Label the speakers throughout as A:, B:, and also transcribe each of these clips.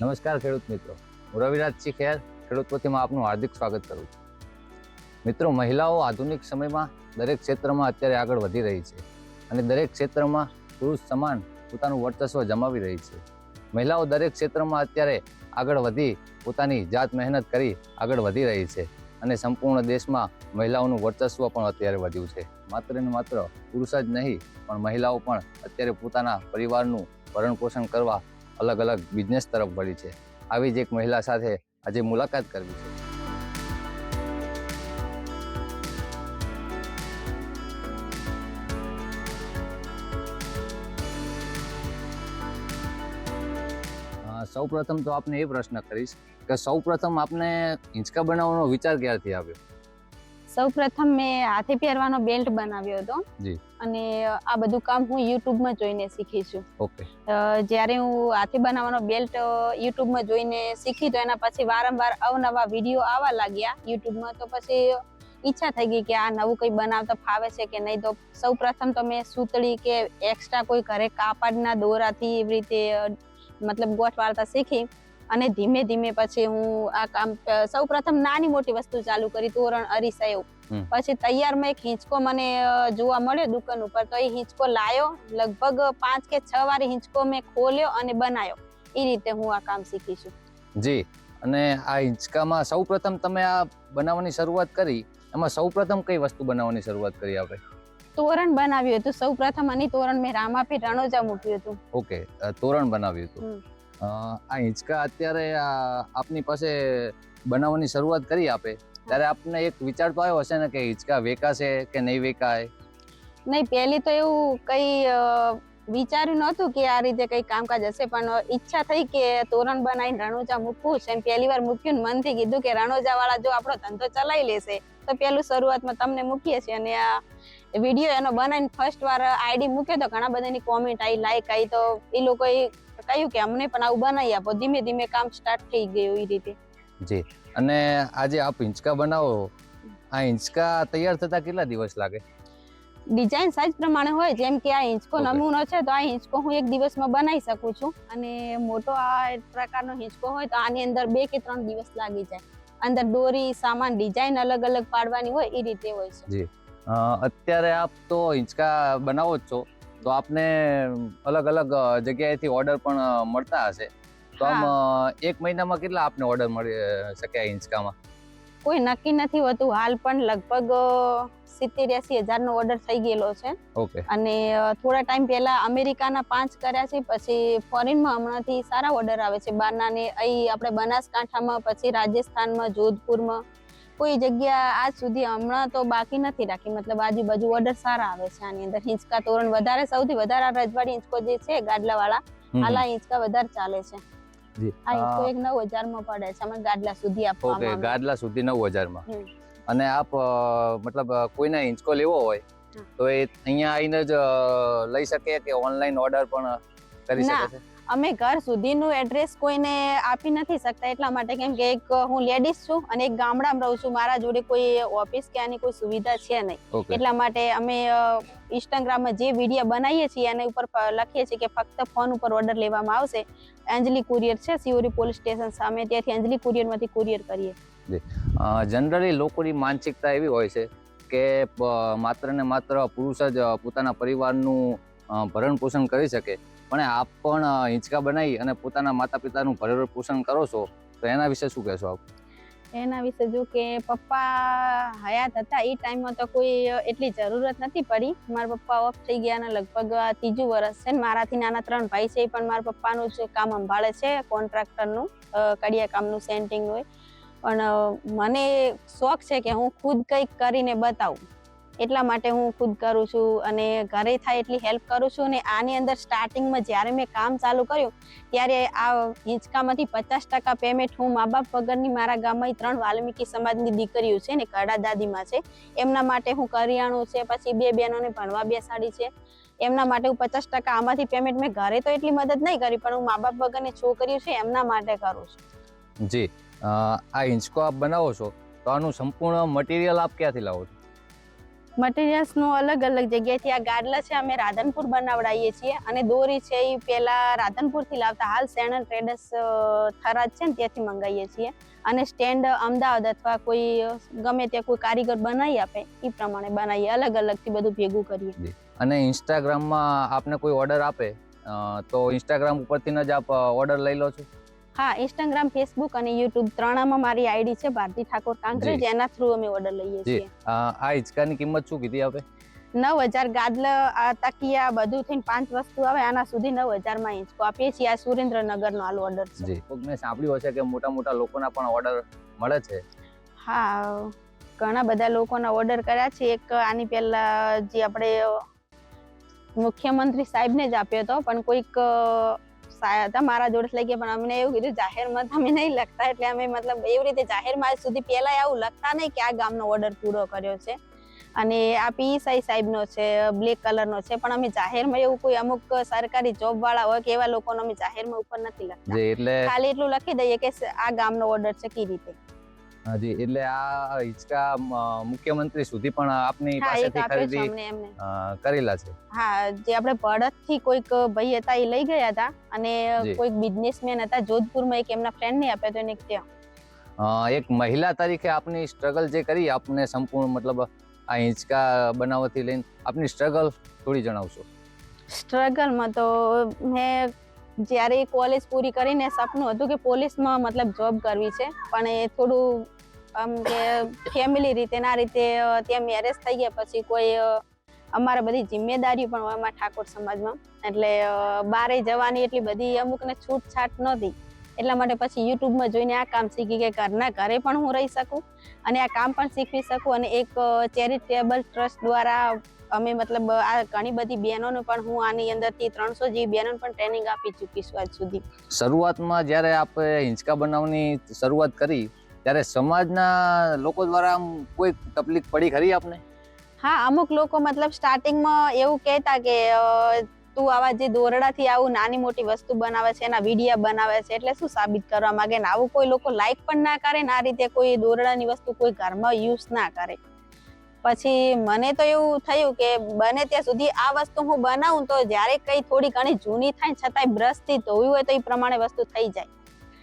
A: નમસ્કાર ખેડૂત મિત્રો. હું રવિરાજ સિંહ ખેર ખેડૂત પોથીમાં આપનું હાર્દિક સ્વાગત કરું છું. મિત્રો, મહિલાઓ આધુનિક સમયમાં દરેક ક્ષેત્રમાં અત્યારે આગળ વધી રહી છે અને દરેક ક્ષેત્રમાં પુરુષ સમાન પોતાનું વર્ચસ્વ જમાવી રહી છે. મહિલાઓ દરેક ક્ષેત્રમાં અત્યારે આગળ વધી પોતાની જાત મહેનત કરી આગળ વધી રહી છે અને સંપૂર્ણ દેશમાં મહિલાઓનું વર્ચસ્વ પણ અત્યારે વધ્યું છે. માત્ર ને માત્ર પુરુષ જ નહીં, પણ મહિલાઓ પણ અત્યારે પોતાના પરિવારનું ભરણ પોષણ કરવા અલગ અલગ બિઝનેસ તરફ વળી છે. આવી જ એક મહિલા સાથે આજે મુલાકાત કરવી છે. સૌ પ્રથમ તો આપને એ પ્રશ્ન કરીશ કે સૌ પ્રથમ આપને હિંચકા બનાવવાનો વિચાર ક્યારથી આવ્યો?
B: સૌ પ્રથમ મેં હાથે પહેરવાનો બેલ્ટ બનાવ્યો હતો.
A: જી.
B: અને આ બધું કામ હું યુટ્યુબમાં જોઈને શીખી છું
A: ઓકે
B: જ્યારે હું હાથે બનાવવાનો બેલ્ટ યુટ્યુબમાં જોઈને શીખી તો એના પછી વારંવાર અવનવા વીડિયો આવવા લાગ્યા યુટ્યુબમાં તો પછી ઈચ્છા થઈ ગઈ કે આ નવું કંઈ બનાવતા ફાવે છે કે નહીં તો સૌ પ્રથમ તો મેં સૂતળી કે એક્સ્ટ્રા કોઈ ઘરે કાપડના દોરાથી એવી રીતે મતલબ ગોઠવાળતા શીખી અને ધીમે ધીમે પછી હું આ કામ સૌ પ્રથમ નાની મોટી વસ્તુ ચાલુ કરી તોરણ અરીસા એવું. પછી તૈયારમાં એક હિંચકો મને જોવા મળ્યો દુકાન ઉપર. તો એ હિંચકો લાયો. લગભગ પાંચ કે છ વાર હિંચકો મેં ખોલ્યો અને બનાવ્યો એ રીતે હું આ કામ શીખી છું.
A: જી. અને આ હિંચકામાં સૌ પ્રથમ તમે આ બનાવવાની શરૂઆત કરી. એમાં સૌ પ્રથમ કઈ વસ્તુ બનાવવાની શરૂઆત કરી આપણે?
B: તોરણ બનાવ્યું હતું. સૌ પ્રથમ અને તોરણ મેં રામાપી રણોજા મૂક્યું હતું.
A: ઓકે. તોરણ બનાવ્યું હતું. આ હિંચકા અત્યારે આ આપની પાસે બનાવવાની શરૂઆત કરી આપે. ત્યારે આપને એક વિચાર તો આવ્યો હશે ને કે હિંચકા વેકાશે કે નહીં વેકાય?
B: નહીં પહેલી તો એવું કઈ વિચાર્યું નહોતું કે આ રીતે કઈ કામકાજ હશે પણ ઈચ્છા થઈ કે તોરણ બનાવીને રણોજા મૂકવું છે. પહેલી વાર મૂક્યું ને મનથી કીધું કે રણોજા વાળા જો આપણો ધંધો ચલાવી લેશે તો પેલું શરૂઆતમાં તમને મૂકીએ છીએ. અને આ વીડિયો એનો બનાવીને ફર્સ્ટ વાર આઈડી મૂક્યો તો ઘણા બધાની કોમેન્ટ આવી લાઈક આવી તો એ લોકોએ કહ્યું કે અમને પણ આવું બનાવી આપો. ધીમે ધીમે કામ સ્ટાર્ટ થઈ ગયું એ રીતે.
A: જી. અને આજે આપ હિંચકા બનાવો. આ હિંચકા તૈયાર થતા કેટલા દિવસ લાગે?
B: ડિઝાઇન સાઇઝ પ્રમાણે હોય જેમ કે આ હિંચકો નમૂનો છે તો આ હિંચકો હું એક દિવસમાં બનાવી શકું છું. અને મોટો આ પ્રકારનો હિંચકો હોય તો આની અંદર બે કે ત્રણ દિવસ લાગી જાય. અંદર દોરી સામાન ડિઝાઇન અલગ અલગ પાડવાની હોય એ રીતે હોય છે.
A: જી. અત્યારે આપ તો હિંચકા બનાવો જ છો. તો આપને અલગ અલગ જગ્યાએથી ઓર્ડર પણ મળતા હશે. તો આમ એક મહિનામાં કેટલા આપને ઓર્ડર મળી શકે હિંચકામાં
B: કોઈ નક્કી નથી હોતું. હાલ પણ લગભગ સિત્તેર એસી હજાર નો ઓર્ડર થઈ ગયેલો છે. અને થોડા ટાઈમ પહેલા અમેરિકાના પાંચ કર્યા છે પછી ફોરેનમાં હમણાંથી સારા ઓર્ડર આવે છે. બહારના ને અહીં આપણે બનાસકાંઠામાં પછી રાજસ્થાનમાં જોધપુરમાં. કોઈ જગ્યા આજ સુધી હમણાં તો બાકી નથી રાખી. મતલબ આજુબાજુ ઓર્ડર સારા આવે છે આની અંદર. હિંચકા તોરણ વધારે સૌથી વધારે રજવાડી હિંચકો જે છે ગાડલા વાળા
A: હમ,
B: હિંચકા વધારે ચાલે છે.
A: જી
B: આ હિંચકો
A: અ,
B: એક નવ હજારમાં પડે છે અમે ગાડલા સુધી આપવામાં આવે.
A: ગાદલા સુધી નવ હજારમાં. અને આપ મતલબ કોઈને હિંચકો લેવો હોય તો એ અહીંયા આવીને જ લઈ શકે કે ઓનલાઈન ઓર્ડર પણ કરી શકે છે?
B: અમે ઘર સુધીનું એડ્રેસ કોઈને આપી નથી શકતા એટલા માટે કેમ કે એક હું લેડીઝ છું અને એક ગામડામાં રહું છું. મારા જોડે કોઈ ઓફિસ કે આની કોઈ સુવિધા છે નહીં. એટલા માટે અમે ઇન્સ્ટાગ્રામમાં જે વીડિયો બનાવીએ છીએ એના ઉપર લખીએ છીએ કે ફક્ત ફોન ઉપર ઓર્ડર લેવામાં આવશે. અંજલિ કુરિયર છે સિયોરી પોલીસ સ્ટેશન સામે. ત્યાંથી અંજલિ કુરિયરમાંથી કુરિયર કરીએ.
A: જનરલી લોકોની માનસિકતા એવી હોય છે કે માત્ર ને માત્ર પુરુષ જ પોતાના પરિવારનું ભરણ પોષણ કરી શકે. પણ આપ પણ હિંચકા બનાવી અને પોતાના માતા પિતાનું ભરણ પોષણ કરો છો, તો એના વિશે શું કહેશો આપ?
B: એના વિશે જો કે પપ્પા હયાત હતા એ ટાઈમમાં તો કોઈ એટલી જરૂરત નથી પડી. મારા પપ્પા ઓફ થઈ ગયા અને લગભગ ત્રીજું વર્ષ છે મારાથી નાના ત્રણ ભાઈ છે પણ મારા પપ્પાનું જ કામ સંભાળે છે, કોન્ટ્રાક્ટરનું કડિયા કામનું સેન્ટિંગ હોય પણ મને શોખ છે કે હું ખુદ કંઈક કરીને બતાવું. એટલા માટે હું ખુદ કરું છું અને ઘરે થાય એટલી હેલ્પ કરું છું અને આની અંદર સ્ટાર્ટિંગમાં જ્યારે મેં કામ ચાલુ કર્યું, ત્યારે આ હિંચકામાંથી પચાસ ટકા પેમેન્ટ હું મા બાપ વગરની મારા ગામમાં ત્રણ વાલ્મીકી સમાજની દીકરીઓ છે ને કડા દાદીમાં છે. એમના માટે હું કરિયાણું છે, પછી બે બહેનોને ભણવા બેસાડી છે. એમના માટે હું પચાસ ટકા આમાંથી પેમેન્ટ મેં ઘરે તો એટલી મદદ નહીં કરી, પણ હું મા બાપ વગરની છોકરીઓ છે એમના માટે કરું છું.
A: જી આ હિંચકો આપ બનાવો છો, તો આનું સંપૂર્ણ મટીરિયલ આપ ક્યાંથી લાવો છો?
B: મટીરિયલ્સનું અલગ અલગ જગ્યાએથી આ ગાડલા છે, અમે રાધનપુર બનાવડાવીએ છીએ. અને દોરી છે એ પહેલાં રાધનપુરથી લાવતા હાલ સેણન ટ્રેડર્સ થરાદ છે ને ત્યાંથી મંગાવીએ છીએ. અને સ્ટેન્ડ અમદાવાદ અથવા કોઈ ગમે તે કોઈ કારીગર બનાવી આપે એ પ્રમાણે બનાવીએ. અલગ અલગથી બધું ભેગું કરીએ.
A: અને ઇન્સ્ટાગ્રામમાં આપને કોઈ ઓર્ડર આપે? તો ઇન્સ્ટાગ્રામ ઉપરથી જ આપ ઓર્ડર લઈ લો છો?
B: હા ઇન્સ્ટાગ્રામ ફેસબુક અને યુટ્યુબ ત્રણમાં મારી આઈડી છે ભારતી ઠાકોર કાંકરેજ. એના થ્રુ અમે ઓર્ડર લઈએ છીએ.
A: આ હિંચકાની કિંમત શું કીધી આપે?
B: નવ હજાર ગાદલ આ તકિયા બધું થઈને પાંચ વસ્તુ આવે આના સુધી નવ હજારમાં ઇંચકો આપીએ છીએ. આ સુરેન્દ્રનગરનો આલો ઓર્ડર છે.
A: મેં સાંભળ્યું હશે કે મોટા મોટા લોકોના પણ ઓર્ડર મળે છે.
B: હા ઘણા બધા લોકોના ઓર્ડર કર્યા છે. એક આની પહેલા જે આપણે મુખ્યમંત્રી સાહેબને જ આપ્યો હતો પણ કોઈક હતા મારા જોડે લઈ ગયા પણ અમને એવું કીધું જાહેરમાં તમે નહીં લખતા. એટલે અમે મતલબ એવી રીતે જાહેરમાં સુધી પહેલા આવું લખતા નહીં કે આ ગામનો ઓર્ડર પૂરો કર્યો છે. અને આ પી સાઈ સાહેબનો છે બ્લેક કલરનો છે પણ અમે જાહેરમાં એવું કોઈ અમુક સરકારી જોબ વાળા હોય કે એવા લોકોનો અમે જાહેરમાં ઉપર નથી લખતા.
A: એટલે
B: ખાલી એટલું લખી દઈએ કે આ ગામનો ઓર્ડર છે કઈ રીતે?
A: હા, જી એટલે આ હિંચકા મુખ્યમંત્રી સુધી પણ આપની પાસેથી ખરીદી કરેલા છે.
B: હા જે આપણે બળદથી કોઈક ભાઈ હતા એ લઈ ગયા હતા અને કોઈક બિઝનેસમેન હતા જોધપુરમાં એક એમના ફ્રેન્ડ ને આપ્યા તો. એને ત્યાં
A: એક મહિલા તરીકે આપની સ્ટ્રગલ જે કરી આપને સંપૂર્ણ મતલબ આ હિંચકા બનાવવાથી લઈને આપની સ્ટ્રગલ થોડી જણાવશો.
B: સ્ટ્રગલમાં તો મેં જ્યારે કોલેજ પૂરી કરીને સપનું હતું કે પોલીસમાં મતલબ જોબ કરવી છે પણ એ થોડું આમ કે ફેમિલી રીતે ના રીતે ત્યાં મેરેજ થઈ ગયા પછી કોઈ અમારે બધી જિમ્મેદારી પણ હોય અમારા ઠાકોર સમાજમાં. એટલે બારે જવાની એટલી બધી અમુકને છૂટછાટ નહોતી એટલા માટે પછી યુટ્યુબમાં જોઈને આ કામ શીખી કે ઘરના ઘરે પણ હું રહી શકું અને આ કામ પણ શીખવી શકું અને એક ચેરિટેબલ ટ્રસ્ટ દ્વારા અમે મતલબ આ ઘણી બધી બહેનોને પણ હું આની અંદરથી ત્રણસો જેવી બહેનોને પણ ટ્રેનિંગ આપી ચૂકી છું આજ સુધી.
A: શરૂઆતમાં જ્યારે આપણે હિંચકા બનાવની શરૂઆત કરી ત્યારે સમાજના લોકો દ્વારા આમ કોઈ તકલીફ પડી ખરી આપને?
B: હા, અમુક લોકો મતલબ સ્ટાર્ટિંગમાં એવું કહેતા કે તું આવા જે દોરડાથી આવું નાની મોટી વસ્તુ બનાવે છે, એના વિડીયા બનાવે છે, એટલે શું સાબિત કરવા માંગે? ને આવું કોઈ લોકો લાઈક પણ ના કરે ને આ રીતે કોઈ દોરડાની વસ્તુ કોઈ ઘરમાં યુઝ ના કરે. પછી મને તો એવું થયું કે બને ત્યાં સુધી આ વસ્તુ હું બનાવું તો જ્યારે કંઈ થોડી ઘણી જૂની થાય છતાંય બ્રશથી ધોવી હોય તો એ પ્રમાણે વસ્તુ થઈ જાય.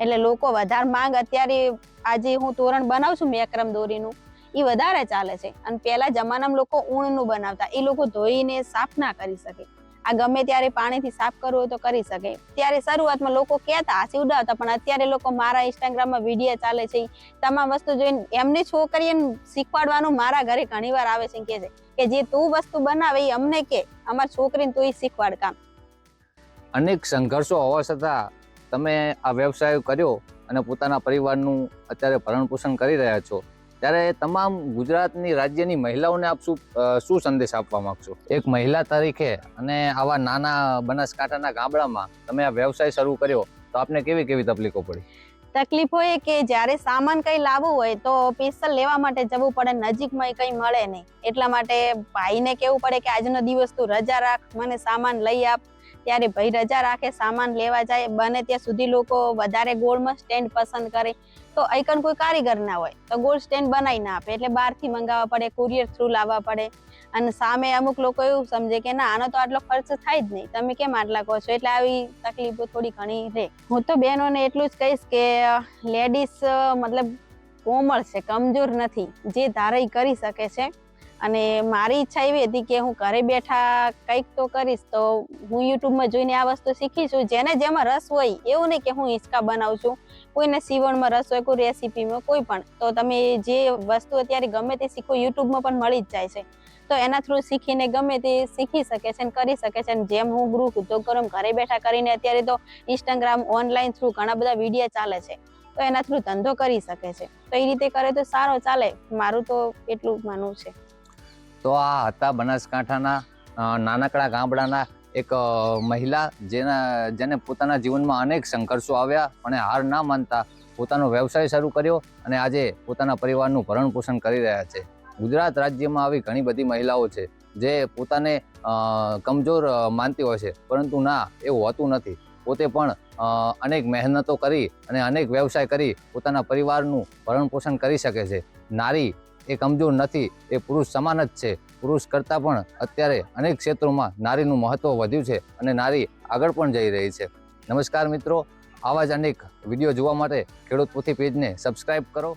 B: એટલે લોકો વધારે માંગ અત્યારે આજે હું તોરણ બનાવું છું મેક્રમ દોરીનું એ વધારે ચાલે છે. અને પહેલા જમાનામાં લોકો ઊણનું બનાવતા એ લોકો ધોઈને સાફ ના કરી શકે. આ ગમે ત્યારે પાણીથી સાફ કરવું હોય તો કરી શકે. ત્યારે શરૂઆતમાં લોકો કહેતા, હાસી ઉડાવતા. પણ અત્યારે લોકો મારા ઇન્સ્ટાગ્રામમાં વીડિયો ચાલે છે તમામ વસ્તુ જોઈને એમને છોકરીઓને શીખવાડવાનું મારા ઘરે ઘણીવાર આવે છે કે છે કે, જે તું વસ્તુ બનાવે એ અમને કે, અમારી છોકરીને તું એ શીખવાડ કામ.
A: અનેક સંઘર્ષો હોવા છતાં તમે આ વ્યવસાય કર્યો અને પોતાના પરિવારનું અત્યારે ભરણ પોષણ કરી રહ્યા છો, ત્યારે તમામ ગુજરાતની રાજ્યની મહિલાઓને આપ શું શું સંદેશ આપવા માગશો? એક મહિલા તરીકે અને આવા નાના બનાસકાંઠાના ગામડામાં તમે આ વ્યવસાય શરૂ કર્યો, તો આપને કેવી કેવી તકલીફો પડી?
B: તકલીફો એ કે જ્યારે સામાન કંઈ લાવવું હોય તો સ્પેશિયલ લેવા માટે જવું પડે, નજીકમાં કંઈ મળે નહીં. એટલા માટે ભાઈને કેવું પડે કે આજનો દિવસ તું રજા રાખ, મને સામાન લઈ આપ. ત્યારે ભાઈ રજા રાખે, સામાન લેવા જાય, બને ત્યાં સુધી લોકો વધારે ગોળમાં સ્ટેન્ડ પસંદ કરે. તો આઈકન કોઈ કારીગર ના હોય, તો ગોળ સ્ટેન્ડ બનાવી ના આપે. એટલે બહારથી મંગાવવા પડે કુરિયર થ્રુ લાવવા પડે. અને સામે અમુક લોકો એવું સમજે કે, ના, આનો તો આટલો ખર્ચ થાય જ નહીં. તમે કેમ આટલા કહો છો? એટલે આવી તકલીફો થોડી ઘણી રહે. હું તો બહેનોને એટલું જ કહીશ કે લેડીઝ મતલબ કોમળ છે, કમજોર નથી. જે ધારે કરી શકે છે અને મારી ઈચ્છા એવી હતી કે હું ઘરે બેઠા કંઈક તો કરીશ, તો હું યુટ્યુબમાં જોઈને આ વસ્તુ શીખી છું. જેને જેમાં રસ હોય, એવું નહીં કે હું હિંચકા બનાવું છું. કોઈને સીવણમાં રસ હોય, કોઈ રેસીપીમાં, કોઈ પણ. તો તમે જે વસ્તુ અત્યારે ગમે તે શીખો, યુટ્યુબમાં પણ મળી જ જાય છે. તો એના થ્રુ શીખીને ગમે તે શીખી શકે છે અને કરી શકે છે. અને જેમ હું ગૃહ ઉદ્યોગ કરું ઘરે બેઠા કરીને અત્યારે તો ઇન્સ્ટાગ્રામ ઓનલાઈન થ્રુ ઘણા બધા વિડીયા ચાલે છે. તો એના થ્રુ ધંધો કરી શકે છે. તો એ રીતે કરે તો સારો ચાલે. મારું તો એટલું માનવું છે.
A: તો આ હતા બનાસકાંઠાના નાનકડા ગામડાના એક મહિલા જેના, જેને પોતાના જીવનમાં અનેક સંઘર્ષો આવ્યા અને હાર ના માનતા પોતાનો વ્યવસાય શરૂ કર્યો અને આજે પોતાના પરિવારનું ભરણ પોષણ કરી રહ્યા છે. ગુજરાત રાજ્યમાં આવી ઘણી બધી મહિલાઓ છે જે પોતાને કમજોર માનતી હોય છે, પરંતુ ના, એવું હોતું નથી. પોતે પણ અનેક મહેનતો કરી અને અનેક વ્યવસાય કરી પોતાના પરિવારનું ભરણ પોષણ કરી શકે છે. નારી એ કમજોર નથી, એ પુરુષ સમાન જ છે. પુરુષ કરતાં પણ અત્યારે અનેક ક્ષેત્રોમાં નારીનું મહત્ત્વ વધ્યું છે અને નારી આગળ પણ જઈ રહી છે. નમસ્કાર મિત્રો, આવા જ અનેક વીડિયો જોવા માટે ખેડૂત પોથી પેજને સબસ્ક્રાઈબ કરો.